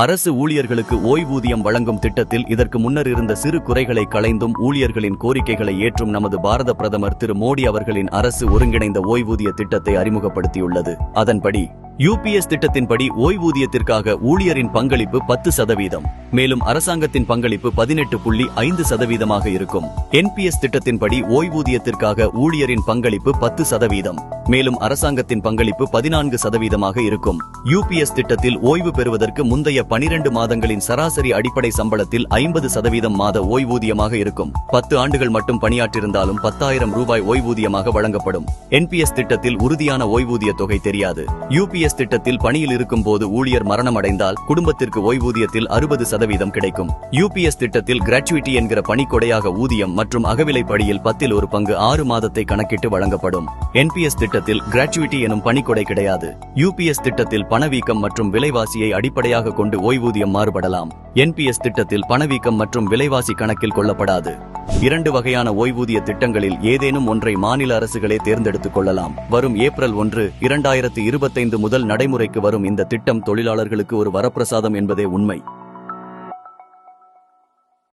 அரசு ஊழியர்களுக்கு ஓய்வூதியம் வழங்கும் திட்டத்தில் இதற்கு முன்னர் இருந்த சிறு குறைகளை களைந்தும் ஊழியர்களின் கோரிக்கைகளை ஏற்றும் நமது பாரத பிரதமர் திரு மோடி அவர்களின் அரசு ஒருங்கிணைந்த ஓய்வூதிய திட்டத்தை அறிமுகப்படுத்தியுள்ளது. அதன்படி யூபிஎஸ் திட்டத்தின்படி ஓய்வூதியத்திற்காக ஊழியரின் பங்களிப்பு பத்து சதவீதம். மேலும் அரசாங்கத்தின் பங்களிப்பு பதினெட்டு புள்ளி ஐந்து சதவீதமாக இருக்கும். என்பிஎஸ் திட்டத்தின்படி ஓய்வூதியத்திற்காக ஊழியரின் பங்களிப்பு பத்து சதவீதம். மேலும் அரசாங்கத்தின் பங்களிப்பு பதினான்கு சதவீதமாக இருக்கும். யூபிஎஸ் திட்டத்தில் ஓய்வு பெறுவதற்கு முந்தைய பனிரெண்டு மாதங்களின் சராசரி அடிப்படை சம்பளத்தில் ஐம்பது சதவீதம் மாத ஓய்வூதியமாக இருக்கும். பத்து ஆண்டுகள் மட்டும் பணியாற்றிருந்தாலும் பத்தாயிரம் ரூபாய் ஓய்வூதியமாக வழங்கப்படும். என்பிஎஸ் திட்டத்தில் உறுதியான ஓய்வூதிய தொகை தெரியாது. யூபிஎஸ் திட்டத்தில் பணியில் இருக்கும் போது ஊழியர் மரணம் அடைந்தால் குடும்பத்திற்கு ஓய்வூதியத்தில் அறுபது சதவீதம் கிடைக்கும். யூபிஎஸ் திட்டத்தில் கிராச்சுவிட்டி என்கிற பணிக்கொடையாக ஊதியம் மற்றும் அகவிலை படியில் பத்தில் ஒரு பங்கு ஆறு மாதத்தை கணக்கிட்டு வழங்கப்படும். என்பிஎஸ் திட்டத்தில் கிராச்சுவிட்டி எனும் பணிக்கொடை கிடையாது. யூபிஎஸ் திட்டத்தில் பணவீக்கம் மற்றும் விலைவாசியை அடிப்படையாக கொண்டு ஓய்வூதியம் மாறுபடலாம். என்பிஎஸ் திட்டத்தில் பணவீக்கம் மற்றும் விலைவாசி கணக்கில் கொள்ளப்படாது. இரண்டு வகையான ஓய்வூதிய திட்டங்களில் ஏதேனும் ஒன்றை மாநில அரசுகளே தேர்ந்தெடுத்துக் கொள்ளலாம். வரும் ஏப்ரல் ஒன்று இரண்டாயிரத்து இருபத்தைந்து முதல் நடைமுறைக்கு வரும் இந்த திட்டம் தொழிலாளர்களுக்கு ஒரு வரப்பிரசாதம் என்பதே உண்மை.